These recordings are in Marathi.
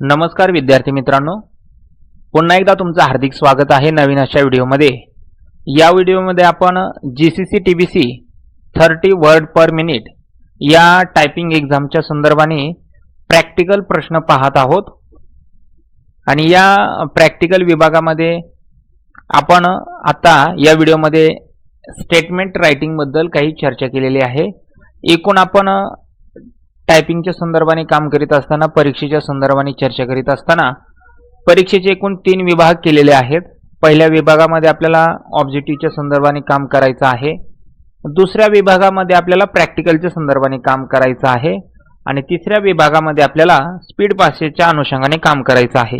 नमस्कार विद्यार्थी मित्रांनो. पुन्हा एकदा तुमचं हार्दिक स्वागत आहे नवीन अशा व्हिडिओमध्ये. या व्हिडिओमध्ये आपण G C C T B C thirty word per minute या टायपिंग एक्झामच्या संदर्भाने प्रॅक्टिकल प्रश्न पाहत आहोत. आणि या प्रॅक्टिकल विभागामध्ये आपण आता या व्हिडिओमध्ये स्टेटमेंट रायटिंगबद्दल काही चर्चा केलेली आहे. एकूण आपण टायपिंगच्या संदर्भाने काम करीत असताना परीक्षेच्या संदर्भाने चर्चा करीत असताना परीक्षेचे एकूण तीन विभाग केलेले आहेत. पहिल्या विभागामध्ये आपल्याला ऑब्जेक्टिव्हच्या संदर्भाने काम करायचं आहे. दुसऱ्या विभागामध्ये आपल्याला प्रॅक्टिकलच्या संदर्भाने काम करायचं आहे. आणि तिसऱ्या विभागामध्ये आपल्याला स्पीड पासेसच्या अनुषंगाने काम करायचं आहे.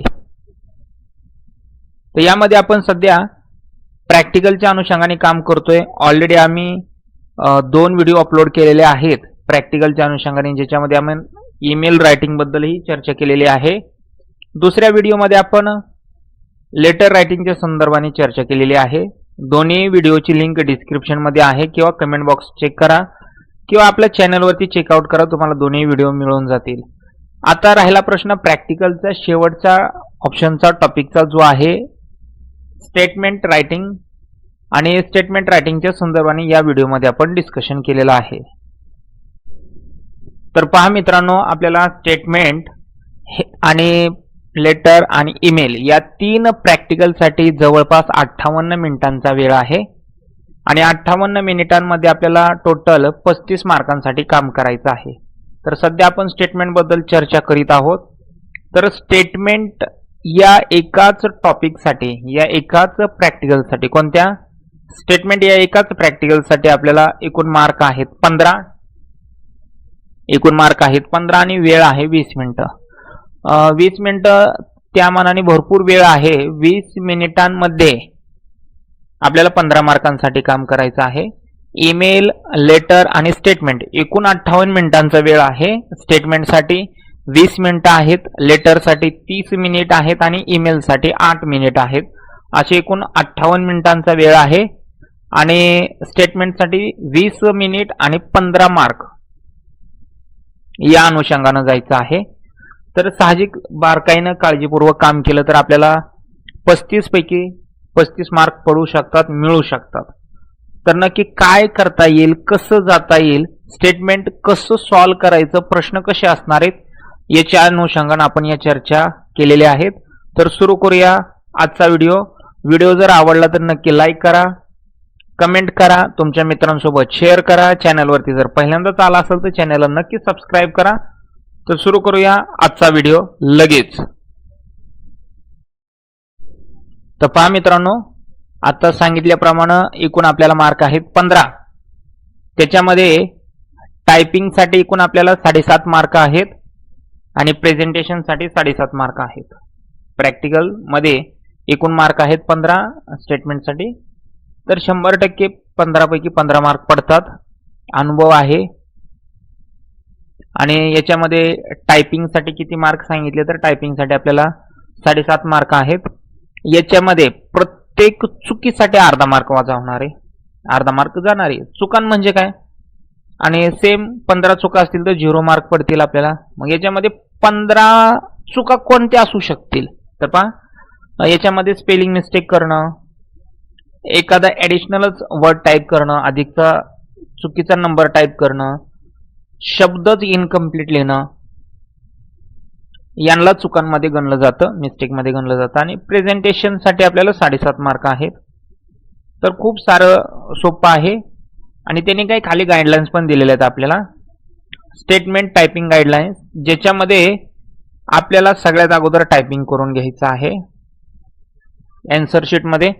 तर यामध्ये आपण सध्या प्रॅक्टिकलच्या अनुषंगाने काम करतोय. ऑलरेडी आम्ही दोन व्हिडिओ अपलोड केलेले आहेत. प्रॅक्टिकलच्या अनुषंगाने ज्याच्यामध्ये आपण ईमेल रायटिंगबद्दलही चर्चा केलेली आहे. दुसऱ्या व्हिडिओमध्ये आपण लेटर रायटिंगच्या संदर्भाने चर्चा केलेली आहे. दोन्ही व्हिडिओची लिंक डिस्क्रिप्शनमध्ये आहे किंवा कमेंट बॉक्स चेक करा किंवा आपल्या चॅनलवरती चेकआउट करा तुम्हाला दोन्ही व्हिडिओ मिळून जातील. आता राहिला प्रश्न प्रॅक्टिकलचा शेवटचा ऑप्शनचा टॉपिकचा जो आहे स्टेटमेंट रायटिंग आणि स्टेटमेंट रायटिंगच्या संदर्भाने या व्हिडिओमध्ये आपण डिस्कशन केलेलं आहे. तर पहा मित्रांनो आपल्याला स्टेटमेंट आणि लेटर आणि ईमेल या तीन प्रॅक्टिकलसाठी जवळपास अठ्ठावन्न मिनिटांचा वेळ आहे. आणि अठ्ठावन्न मिनिटांमध्ये आपल्याला टोटल पस्तीस मार्कांसाठी काम करायचं आहे. तर सध्या आपण स्टेटमेंटबद्दल चर्चा करीत आहोत. तर स्टेटमेंट या एकाच टॉपिकसाठी या एकाच प्रॅक्टिकलसाठी कोणत्या? स्टेटमेंट या एकाच प्रॅक्टिकलसाठी आपल्याला एकूण मार्क आहेत पंधरा. एकूण मार्क आहेत. पंधरा आणि वेळ आहे वीस मिनटं. वीस मिनिटं त्या मानाने भरपूर वेळ आहे. वीस मिनिटांमध्ये आपल्याला पंधरा मार्कांसाठी काम करायचं आहे. ईमेल लेटर आणि स्टेटमेंट. एकूण अठ्ठावन्न मिनिटांचा वेळ आहे. स्टेटमेंटसाठी वीस मिनिटं आहेत. लेटरसाठी तीस मिनिट आहेत आणि ईमेलसाठी आठ मिनिट आहेत. असे एकूण अठ्ठावन्न मिनिटांचा वेळ आहे. आणि स्टेटमेंटसाठी वीस मिनिट आणि पंधरा मार्क. या अनुषंगानं जायचं आहे. तर साहजिक बारकाईनं काळजीपूर्वक काम केलं तर आपल्याला पस्तीस पैकी पस्तीस मार्क पडू शकतात मिळू शकतात. तर नक्की काय करता येईल कसं जाता येईल स्टेटमेंट कसं सॉल्व करायचं प्रश्न कसे असणार आहेत याच्या अनुषंगानं आपण या चर्चा केलेल्या आहेत. तर सुरू करूया आजचा व्हिडिओ. व्हिडिओ जर आवडला तर नक्की लाईक करा कमेंट करा तुमच्या मित्रांसोबत शेअर करा. चॅनलवरती जर पहिल्यांदाच आला असेल तर चॅनलला नक्की सबस्क्राईब करा. तर सुरू करूया आजचा व्हिडिओ लगेच. तर पहा मित्रांनो आता सांगितल्याप्रमाणे एकूण आपल्याला मार्क आहेत पंधरा. त्याच्यामध्ये टायपिंगसाठी एकूण आपल्याला साडेसात मार्क आहेत आणि प्रेझेंटेशनसाठी साडेसात मार्क आहेत. प्रॅक्टिकलमध्ये एकूण मार्क आहेत पंधरा स्टेटमेंटसाठी तर शंभर टक्के पंधरापैकी पंधरा मार्क पडतात. अनुभव आहे. आणि याच्यामध्ये टायपिंगसाठी किती मार्क सांगितले तर टायपिंगसाठी आपल्याला साडेसात मार्क आहेत. याच्यामध्ये प्रत्येक चुकीसाठी अर्धा मार्क वाजा होणार आहे. अर्धा मार्क जाणार आहे. चुकान म्हणजे काय? आणि सेम पंधरा चुका असतील तर झिरो मार्क पडतील आपल्याला. मग याच्यामध्ये पंधरा चुका कोणत्या असू शकतील? तर पहा याच्यामध्ये स्पेलिंग मिस्टेक करणं एखादा ॲडिशनलच वर्ड टाईप करणं अधिकचा चुकीचा नंबर टाईप करणं शब्दच इनकम्प्लीट लिहिणं यांना चुकांमध्ये गणलं जातं मिस्टेकमध्ये गणलं जातं आणि प्रेझेंटेशनसाठी आपल्याला साडेसात मार्क आहेत. तर खूप सारं सोपं आहे आणि त्यांनी काही खाली गाईडलाईन्स पण दिलेल्या आहेत आपल्याला. स्टेटमेंट टायपिंग गाईडलाईन्स ज्याच्यामध्ये आपल्याला सगळ्यात अगोदर टायपिंग करून घ्यायचं आहे. अँसर शीटमध्ये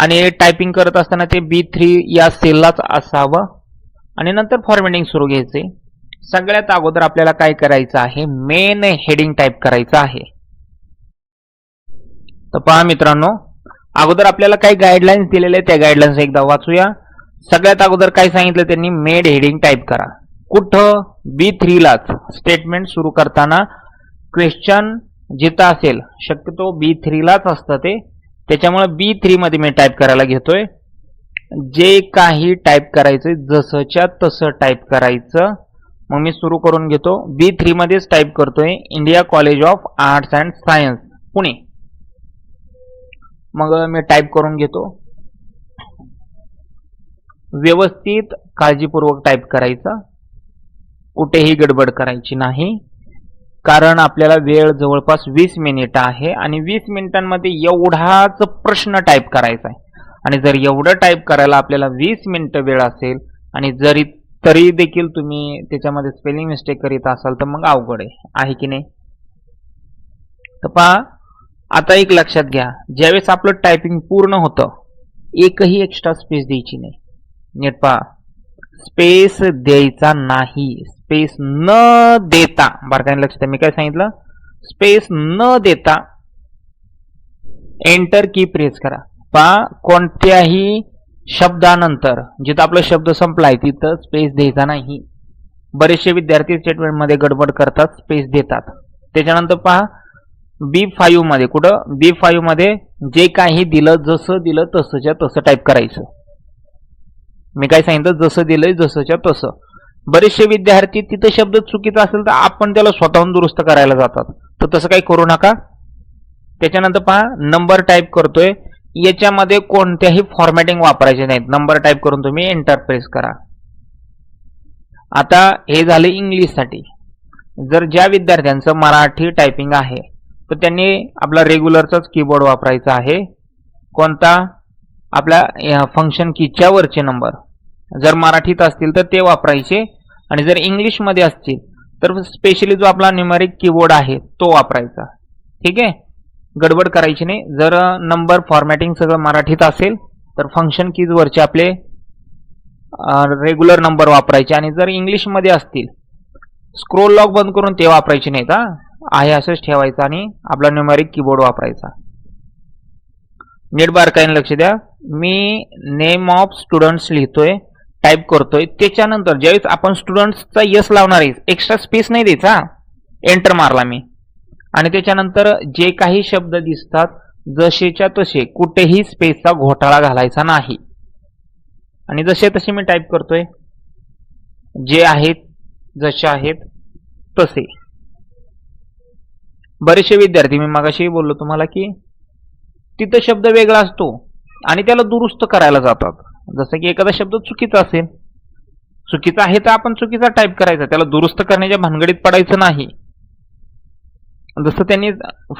आणि टायपिंग करत असताना ते बी थ्री या सेललाच असावं. आणि नंतर फॉर्मॅटिंग सुरू घ्यायचे. सगळ्यात अगोदर आपल्याला काय करायचं आहे? मेन हेडिंग टाईप करायचं आहे. तर पहा मित्रांनो अगोदर आपल्याला काही गाईडलाईन्स दिलेले आहेत. त्या गाईडलाईन्स एकदा वाचूया. सगळ्यात अगोदर काय सांगितलं त्यांनी? मेड हेडिंग टाईप करा. कुठं? बी थ्रीलाच स्टेटमेंट सुरू करताना क्वेश्चन जिथं असेल शक्यतो बी थ्रीलाच असतं ते. त्याच्यामुळे बी थ्रीमध्ये मी टाईप करायला घेतोय. जे काही टाईप करायचं जसंच्या तसं टाईप करायचं. मग मी सुरू करून घेतो. बी थ्रीमध्येच टाईप करतोय India college of arts and science Pune. मग मी टाईप करून घेतो. व्यवस्थित काळजीपूर्वक टाईप करायचं. कुठेही गडबड करायची नाही. कारण आपल्याला वेळ जवळपास वीस मिनिट आहे आणि वीस मिनिटांमध्ये एवढाच प्रश्न टाईप करायचा आहे. आणि जर एवढं टाईप करायला आपल्याला वीस मिनिटं वेळ असेल आणि जरी तरी देखील तुम्ही त्याच्यामध्ये स्पेलिंग मिस्टेक करीत असाल तर मग अवघड आहे. आहे की नाही? तर पहा आता एक लक्षात घ्या. ज्यावेळेस आपलं टायपिंग पूर्ण होतं एकही एक्स्ट्रा स्पेस द्यायची नाही. नीट पहा. स्पेस द्यायचा नाही. स्पेस न देता बारकाईने लक्ष लक्षात मी काय सांगितलं? स्पेस न देता एंटर की प्रेस करा. पहा कोणत्याही शब्दानंतर जिथं आपला शब्द संपलाय तिथं स्पेस द्यायचा नाही. बरेचसे विद्यार्थी स्टेटमेंटमध्ये गडबड करतात स्पेस देतात. त्याच्यानंतर पहा बी फाईव्हमध्ये कुठं? बी फाईव्हमध्ये जे काही दिलं जसं दिलं तसंच्या तसं टाईप करायचं. मी काय सांगितलं? जसं दिलंय जसंच्या तसं. बरेचसे विद्यार्थी तिथं शब्द चुकीचा असेल तर आपण त्याला स्वतःहून दुरुस्त करायला जातात. तर तसं काही करू नका. त्याच्यानंतर पहा नंबर टाईप करतोय. याच्यामध्ये कोणत्याही फॉर्मॅटिंग वापरायचे नाहीत. नंबर टाईप करून तुम्ही एंटरप्रेस करा. आता हे झालं इंग्लिशसाठी. जर ज्या विद्यार्थ्यांचं मराठी टायपिंग आहे तर त्यांनी आपला रेग्युलरचाच कीबोर्ड वापरायचा आहे. कोणता? आपल्या फंक्शन कीच्या वरचे नंबर जर मराठीत असतील तर ते वापरायचे. आणि जर इंग्लिशमध्ये असतील तर स्पेशली जो आपला न्यूमरिक कीबोर्ड आहे तो वापरायचा. ठीक आहे? गडबड करायची नाही. जर नंबर फॉर्मॅटिंग सगळं मराठीत असेल तर फंक्शन कीज वरचे आपले रेग्युलर नंबर वापरायचे. आणि जर इंग्लिशमध्ये असतील स्क्रोल लॉक बंद करून ते वापरायचे नाहीत हा. आहे असंच ठेवायचं आणि आपला न्यूमरिक कीबोर्ड वापरायचा. नीट बारकाईने लक्ष द्या. मी नेम ऑफ स्टुडंट्स लिहितोय. टाईप करतोय त्याच्यानंतर ज्यावेळेस आपण स्टुडंट्सचा यस लावणार आहे एक्स्ट्रा स्पेस नाही द्यायचा एंटर मारला मी. आणि त्याच्यानंतर जे काही शब्द दिसतात जसेच्या तसे कुठेही स्पेसचा घोटाळा घालायचा नाही. आणि जसे तसे मी टाईप करतोय जे आहेत जसे आहेत तसे. बरेचसे विद्यार्थी मी मागाशी बोललो तुम्हाला की तिथं शब्द वेगळा असतो आणि त्याला दुरुस्त करायला जातात. जसं की एखादा शब्द चुकीचा असेल चुकीचा आहे तर आपण चुकीचा टाईप करायचा त्याला दुरुस्त करण्याच्या भानगडीत पडायचं नाही. जसं त्यांनी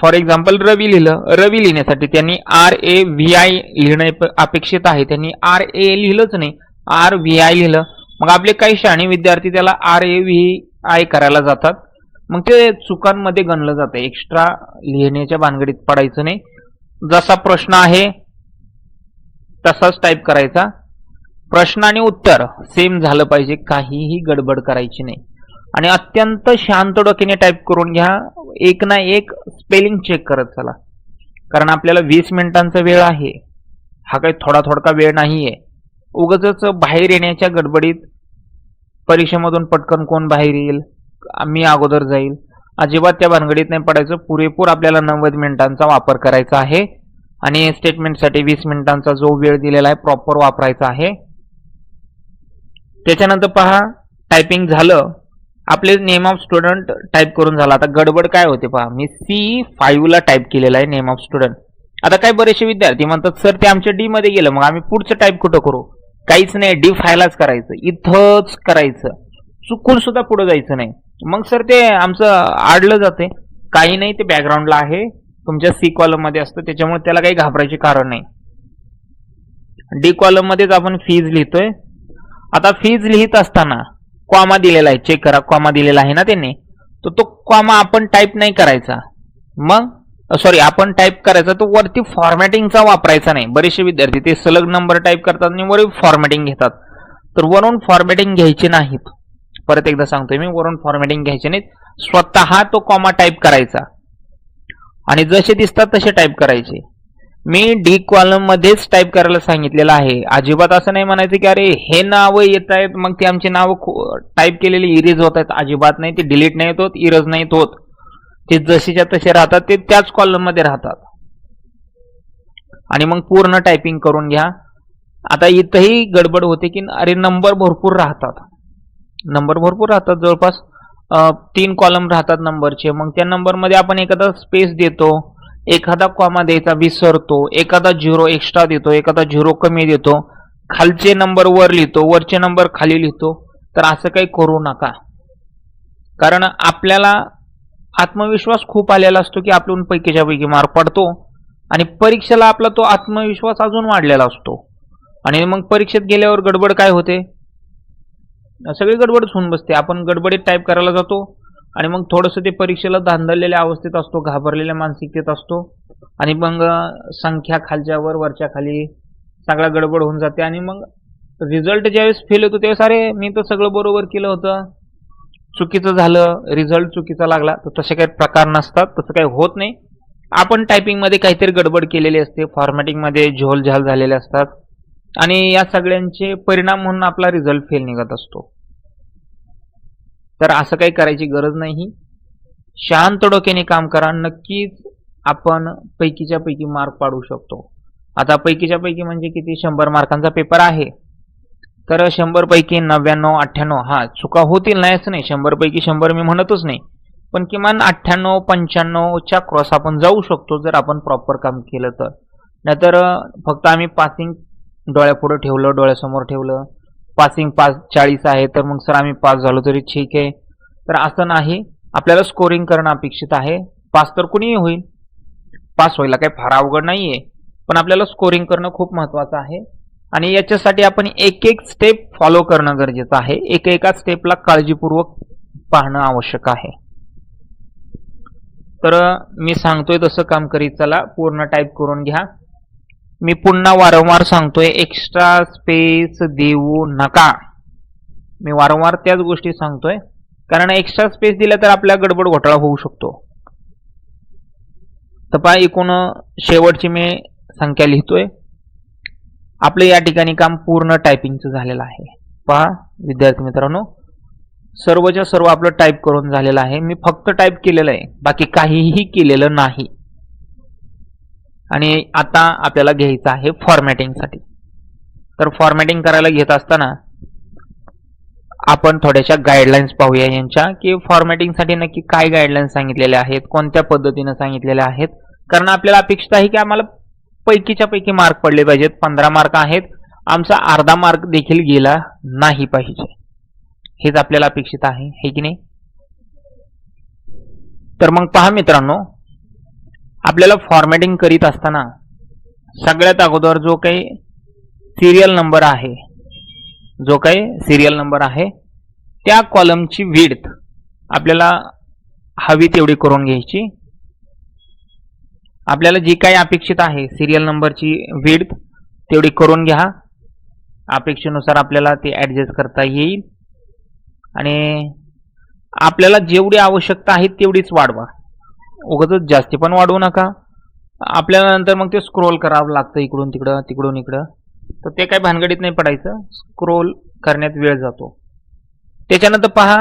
फॉर एक्झाम्पल रवी लिहिलं रवी लिहिण्यासाठी त्यांनी आर ए व्ही आय लिहिणे अपेक्षित आहे. त्यांनी आर ए लिहिलंच नाही आर व्ही आय लिहिलं. मग आपले काही शाणे विद्यार्थी त्याला आर ए व्ही आय करायला जातात. मग ते चुकांमध्ये गणलं जातं. एक्स्ट्रा लिहिण्याच्या भानगडीत पडायचं नाही. जसा प्रश्न आहे तसाच टाईप करायचा. प्रश्न आणि उत्तर सेम झालं पाहिजे. काहीही गडबड करायची नाही. आणि अत्यंत शांत डोक्याने टाईप करून घ्या. एक ना एक स्पेलिंग चेक करत चला. कारण आपल्याला वीस मिनिटांचा वेळ आहे. हा काही थोडा थोडका वेळ नाही आहे उगच बाहेर येण्याच्या गडबडीत परीक्षेमधून पटकन कोण बाहेर येईल? मी अगोदर जाईल. अजिबात त्या भानगडीत नाही पडायचं. पुरेपूर आपल्याला नव्वद मिनिटांचा वापर करायचा आहे. आणि स्टेटमेंटसाठी वीस मिनिटांचा जो वेळ दिलेला आहे प्रॉपर वापरायचा आहे. त्याच्यानंतर पहा टायपिंग झालं. आपले नेम ऑफ स्टुडंट टाईप करून झाला. आता गडबड काय होते पहा. मी सी ला टाईप केलेला आहे नेम ऑफ स्टुडंट आता काय बरेचसे विद्यार्थी म्हणतात सर ते आमच्या डी मध्ये गेलं मग आम्ही पुढचं टाईप कुठं करू? काहीच नाही डी फायलाच करायचं. इथंच करायचं. चुकून सुद्धा पुढे जायचं नाही. मग सर ते आमचं आडलं जाते. काही नाही ते बॅकग्राऊंडला आहे. तुमच्या सी कॉलममध्ये असतो असतं त्याच्यामुळे त्याला काही घाबरायचे कारण नाही. डी कॉलम मध्येच आपण फीज लिहितोय. आता फीज लिहित असताना कॉमा दिलेला आहे. चेक करा कॉमा दिलेला आहे ना त्यांनी? तर तो कॉमा आपण टाईप नाही करायचा. मग? सॉरी आपण टाईप करायचा तो वरती फॉर्मॅटिंगचा वापरायचा नाही. बरेचसे विद्यार्थी ते सलग नंबर टाईप करतात आणि वरून फॉर्मॅटिंग घेतात. तर वरून फॉर्मॅटिंग घ्यायची नाहीत. परत एकदा सांगतोय मी वरून फॉर्मॅटिंग घ्यायचे नाहीत. स्वतः तो कॉमा टाईप करायचा. आणि जसे दिसतात तसे टाईप करायचे. मी डी कॉलम मध्येच टाईप करायला सांगितलेलं आहे. अजिबात असं नाही म्हणायचं की अरे हे नाव येत आहेत मग ते आमची नाव टाईप केलेली इरेज होत आहेत. अजिबात नाही ते डिलीट नाही होत इरेज नाही होत. ते जसेच्या तसे राहतात ते त्याच कॉलममध्ये राहतात. आणि मग पूर्ण टायपिंग करून घ्या. आता इथंही गडबड होते की अरे नंबर भरपूर राहतात. नंबर भरपूर राहतात जवळपास. तीन कॉलम राहतात नंबरचे मग त्या नंबरमध्ये आपण एखादा स्पेस देतो. एखादा कॉमा द्यायचा विसरतो. एखादा झिरो एक्स्ट्रा देतो. एखादा झिरो कमी देतो. खालचे नंबर वर लिहितो. वरचे नंबर खाली लिहितो. तर असं काही करू नका. कारण आपल्याला आत्मविश्वास खूप आलेला असतो की आपण पैकीच्या पैकी मार्क पडतो. आणि परीक्षेला आपला तो आत्मविश्वास अजून वाढलेला असतो. आणि मग परीक्षेत गेल्यावर गडबड काय होते? सगळी गडबडच होऊन बसते. आपण गडबडीत टाईप करायला जातो आणि मग थोडंसं ते परीक्षेला धांदलेल्या अवस्थेत असतो घाबरलेल्या मानसिकतेत असतो आणि मग संख्या खालच्या वर वरच्या खाली सगळा गडबड होऊन जाते आणि मग रिझल्ट ज्यावेळेस फेल होतो त्यावेळेस अरे मी तर सगळं बरोबर केलं होतं. चुकीचं झालं रिझल्ट चुकीचा लागला. तर तसे काही प्रकार नसतात तसं काही होत नाही. आपण टायपिंगमध्ये काहीतरी गडबड केलेली असते फॉर्मॅटिंगमध्ये झोल झाल झालेले असतात. आणि या सगळ्यांचे परिणाम म्हणून आपला रिझल्ट फेल निघत असतो. तर असं काही करायची गरज नाही. शांत डोक्याने काम करा. नक्कीच आपण पैकीच्या पैकी मार्क पाडू शकतो. आता पैकीच्या पैकी म्हणजे किती? शंभर मार्कांचा पेपर आहे. तर शंभर पैकी नव्याण्णव अठ्ठ्याण्णव हा चुका होतील नाही असं नाही. शंभर पैकी शंभर मी म्हणतच नाही. पण किमान अठ्ठ्याण्णव पंच्याण्णवच्या क्रॉस आपण जाऊ शकतो जर आपण प्रॉपर काम केलं तर. नाहीतर फक्त आम्ही पासिंग डोळ्यापुढं ठेवलं डोळ्यासमोर ठेवलं. पासिंग पाच चाळीस आहे तर मग सर आम्ही पास झालो तरी ठीक आहे. तर असं नाही आपल्याला स्कोरिंग करणं अपेक्षित आहे. पास तर कुणीही होईल. पास व्हायला काही फार अवघड नाही आहे पण आपल्याला स्कोरिंग करणं खूप महत्त्वाचं आहे. आणि याच्यासाठी आपण एक एक स्टेप फॉलो करणं गरजेचं आहे. एक एका स्टेपला काळजीपूर्वक पाहणं आवश्यक आहे. तर मी सांगतोय तसं काम करीत चला. पूर्ण टाईप करून घ्या. मी पुन्हा वारंवार सांगतोय एक्स्ट्रा स्पेस देऊ नका. मी वारंवार त्याच गोष्टी सांगतोय. कारण एक्स्ट्रा स्पेस दिला तर आपल्या गडबड घोटाळा होऊ शकतो. तर पहा एकूण शेवटची मी संख्या लिहितोय. आपलं या ठिकाणी काम पूर्ण टायपिंगचं झालेलं आहे. पहा विद्यार्थी मित्रांनो सर्वच्या सर्व आपलं टाईप करून झालेलं आहे. मी फक्त टाईप केलेलं आहे. बाकी काहीही केलेलं नाही. आणि आता आपल्याला घ्यायचं आहे फॉर्मॅटिंगसाठी तर फॉर्मॅटिंग करायला घेत असताना आपण थोड्याशा गाईडलाईन्स पाहूया यांच्या की फॉर्मॅटिंगसाठी नक्की काय गाईडलाईन्स सांगितलेल्या आहेत कोणत्या पद्धतीनं सांगितलेल्या आहेत? कारण आपल्याला अपेक्षित आहे की आम्हाला पैकीच्या पैकी मार्क पडले पाहिजेत. पंधरा मार्क आहेत. आमचा अर्धा मार्क देखील गेला नाही पाहिजे. हेच आपल्याला अपेक्षित आहे हे की नाही? तर मग पहा मित्रांनो आपल्याला फॉर्मॅटिंग करीत असताना सगळ्यात अगोदर जो काही सिरियल नंबर आहे जो काही सिरियल नंबर आहे त्या कॉलमची विड्थ आपल्याला हवी तेवढी करून घ्यायची. आपल्याला जी काही अपेक्षित आहे सिरियल नंबरची विड्थ तेवढी करून घ्या. अपेक्षेनुसार आपल्याला ते ॲडजस्ट करता येईल. आणि आपल्याला जेवढी आवश्यकता आहे तेवढीच वाढवा. उगाच जास्ती पण वाढवू नका. आपल्याला नंतर मग ते स्क्रोल करावं लागतं इकडून तिकडं तिकडून इकडं. तर ते काही भानगडीत नाही पडायचं. स्क्रोल करण्यात वेळ जातो. त्याच्यानंतर पहा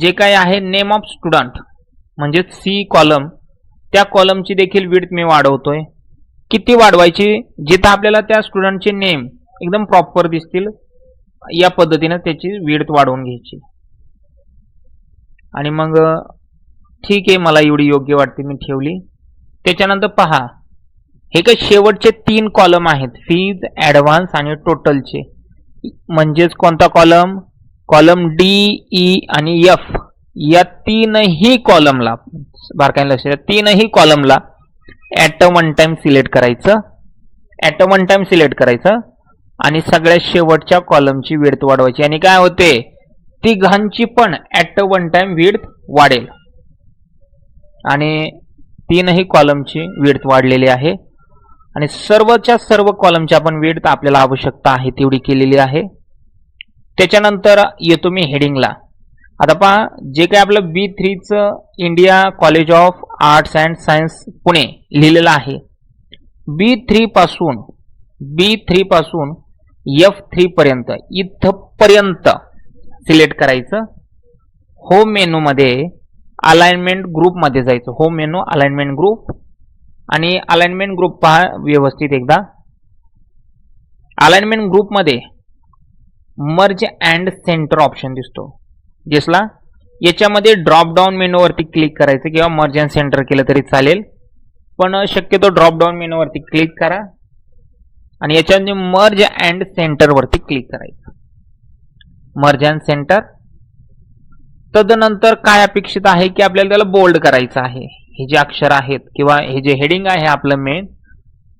जे काय आहे नेम ऑफ स्टुडंट म्हणजे सी कॉलम त्या कॉलमची देखील विड्थ मी वाढवतोय. किती वाढवायची? जिथं आपल्याला त्या स्टुडंटचे नेम एकदम प्रॉपर दिसतील या पद्धतीनं त्याची विड्थ वाढवून घ्यायची. आणि मग ठीक आहे मला एवढी योग्य वाटते मी ठेवली. त्याच्यानंतर पहा हे काय शेवटचे तीन कॉलम आहेत फीज ॲडव्हान्स आणि टोटलचे म्हणजेच कोणता कॉलम कॉलम डी ई आणि एफ या तीनही कॉलमला बारकाईने लक्ष द्या तीनही कॉलमला at a one time select करायचं. At a one time select करायचं. आणि सगळ्या शेवटच्या कॉलमची विड्थ वाढवायची. आणि काय होते? तिघांची पण at a one time width वाढेल. आणि तीनही कॉलमची विड्थ वाढलेली आहे. आणि सर्वच्या सर्व कॉलमची आपण विड्थ आपल्याला आवश्यकता आहे तेवढी केलेली आहे. त्याच्यानंतर येतो मी हेडिंगला आता पहा जे काही आपलं B थ्रीचं India college of arts and science Pune लिहिलेलं आहे. बी थ्रीपासून बी थ्रीपासून एफ थ्रीपर्यंत इथपर्यंत सिलेक्ट करायचं. होम मेनूमध्ये अलाइनमेंट ग्रुपमध्ये जायचं. होम मेनू अलाइनमेंट ग्रुप आणि अलाइनमेंट ग्रुप पहा व्यवस्थित एकदा. अलाइनमेंट ग्रुपमध्ये मर्ज अँड सेंटर ऑप्शन दिसतो. दिसला? याच्यामध्ये ड्रॉप डाऊन मेनूवरती क्लिक करायचं किंवा मर्ज अँड सेंटर केलं तरी चालेल. पण शक्यतो ड्रॉपडाऊन मेनूवरती क्लिक करा. आणि याच्यामध्ये मर्ज अँड सेंटरवरती क्लिक करायचं. मर्ज अँड सेंटर तदनंतर काय अपेक्षित आहे की आपल्याला त्याला बोल्ड करायचं आहे? हे जे अक्षर आहेत किंवा हे जे हेडिंग आहे आपलं मेन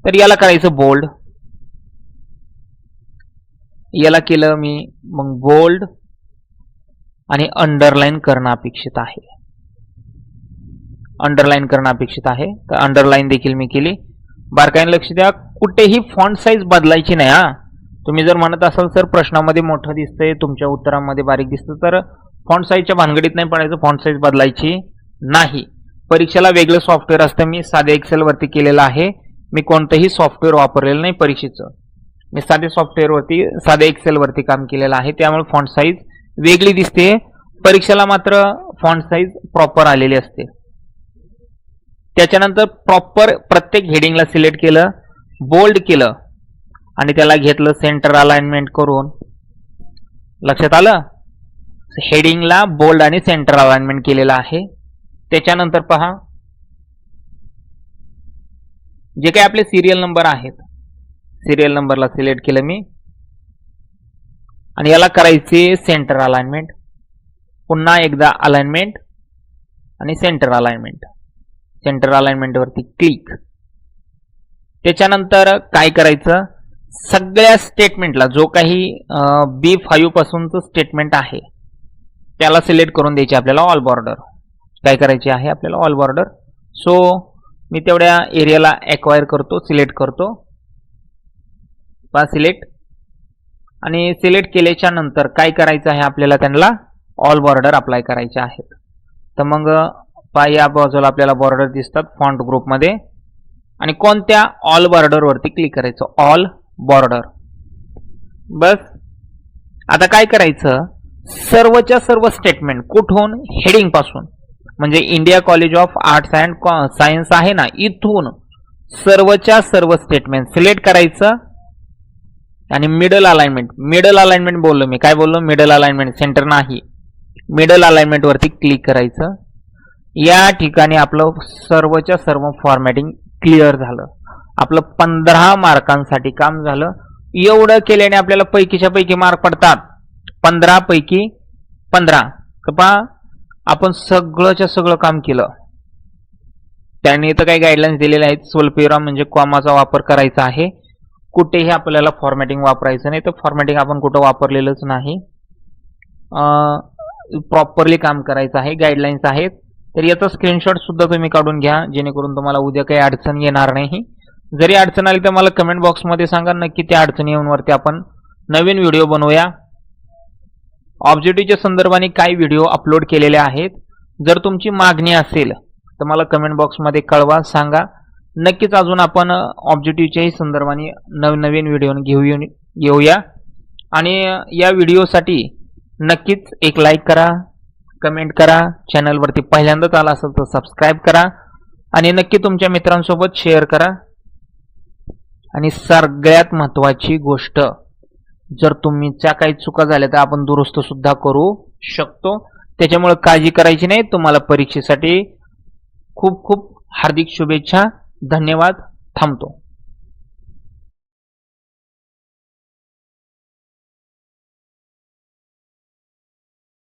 तर याला करायचं बोल्ड याला केलं मी मग बोल्ड आणि अंडरलाईन करणं अपेक्षित आहे. अंडरलाईन करणं अपेक्षित आहे. तर अंडरलाईन देखील मी केली. बारकाईने लक्ष द्या. कुठेही फॉन्ट साईज बदलायची नाही हा. तुम्ही जर म्हणत असाल सर प्रश्नामध्ये मोठं दिसतंय तुमच्या उत्तरामध्ये बारीक दिसतं तर फॉन्ट साईजच्या भानगडीत नाही पडायचं फॉन्ट साईज बदलायची नाही. परीक्षेला वेगळं सॉफ्टवेअर असतं मी साधे एक्सेलवरती केलेलं आहे. मी कोणतंही सॉफ्टवेअर वापरलेलं नाही परीक्षेचं. मी साधे सॉफ्टवेअरवरती साधे एक्सेलवरती काम केलेलं आहे त्यामुळे फॉन्ट साईज वेगळी दिसते. परीक्षेला मात्र फॉन्ट साईज प्रॉपर आलेली असते. त्याच्यानंतर प्रॉपर प्रत्येक हेडिंगला सिलेक्ट केलं बोल्ड केलं आणि त्याला घेतलं सेंटर अलाइनमेंट करून. लक्षात आलं? हेडिंगला बोल्ड आणि सेंटर अलाइनमेंट केलेलं आहे. त्याच्यानंतर पहा. जे काही आपले सिरियल नंबर आहेत. सिरियल नंबरला सिलेक्ट केलं मी. आणि याला करायचे सेंटर अलाइनमेंट पुन्हा एकदा अलाइनमेंट आणि सेंटर अलाइनमेंट सेंटर अलाइनमेंटवरती क्लिक त्याच्यानंतर काय करायचं? सगळ्या स्टेटमेंटला जो काही बी फाईव्ह पासूनचं स्टेटमेंट आहे त्याला सिलेक्ट करून द्यायची आपल्याला ऑल बॉर्डर. काय करायची आहे आपल्याला ऑल बॉर्डर? सो मी तेवढ्या एरियाला एक्वायर करतो सिलेक्ट करतो. पा सिलेक्ट. आणि सिलेक्ट केल्याच्यानंतर काय करायचं आहे आपल्याला त्यांना? ऑल बॉर्डर अप्लाय करायचे आहेत. तर मग पा या बाजूला आपल्याला बॉर्डर दिसतात फॉन्ट ग्रुपमध्ये आणि कोणत्या ऑल बॉर्डरवरती क्लिक करायचं? All border. बस. आता काय करायचं? सर्वच्या सर्व स्टेटमेंट कुठून? हेडिंगपासून. म्हणजे India college of arts and science आहे ना इथून सर्वच्या सर्व स्टेटमेंट सिलेक्ट करायचं आणि मिडल अलाइनमेंट मिडल अलाइनमेंट बोललो मी. काय बोललो? मिडल अलाइनमेंट सेंटर नाही. मिडल अलाइनमेंटवरती क्लिक करायचं. या ठिकाणी आपलं सर्वच्या सर्व फॉर्मॅटिंग क्लिअर झालं. आपलं पंधरा मार्कांसाठी काम झालं. एवढं केल्याने आपल्याला पैकीच्या पैकी मार्क पडतात. पंधरा. पैकी पंधरा पहा आपण सगळंच्या सगळं काम केलं. त्यांनी तर काही गाईडलाईन्स दिलेल्या आहेत. स्वल्पविराम म्हणजे कॉमाचा वापर करायचा आहे. कुठेही आपल्याला फॉर्मॅटिंग वापरायचं नाही. तर फॉर्मॅटिंग आपण कुठं वापरलेलंच नाही. प्रॉपरली काम करायचं आहे. गाईडलाईन्स आहेत. तर याचा स्क्रीनशॉट सुद्धा तुम्ही काढून घ्या. जेणेकरून तुम्हाला उद्या काही अडचण येणार नाही. जरी अडचण आली तर मला कमेंट बॉक्समध्ये सांगा. नक्की त्या अडचणी येऊनवरती आपण नवीन व्हिडिओ बनवूया. ऑब्जेक्टिव्हच्या संदर्भाने काही व्हिडिओ अपलोड केलेले आहेत. जर तुमची मागणी असेल तर मला कमेंट बॉक्समध्ये कळवा सांगा. नक्कीच अजून आपण ऑब्जेक्टिव्हच्याही संदर्भाने नवनवीन व्हिडिओ घेऊ घेऊया आणि या व्हिडिओसाठी नक्कीच एक लाईक करा कमेंट करा चॅनलवरती पहिल्यांदाच आला असेल तर सबस्क्राईब करा. आणि नक्की तुमच्या मित्रांसोबत शेअर करा. आणि सगळ्यात महत्त्वाची गोष्ट जर तुमच्या काही चुका झाल्या तर आपण दुरुस्त सुद्धा करू शकतो. त्याच्यामुळे काळजी करायची नाही. तुम्हाला परीक्षेसाठी खूप खूप हार्दिक शुभेच्छा. धन्यवाद. थांबतो.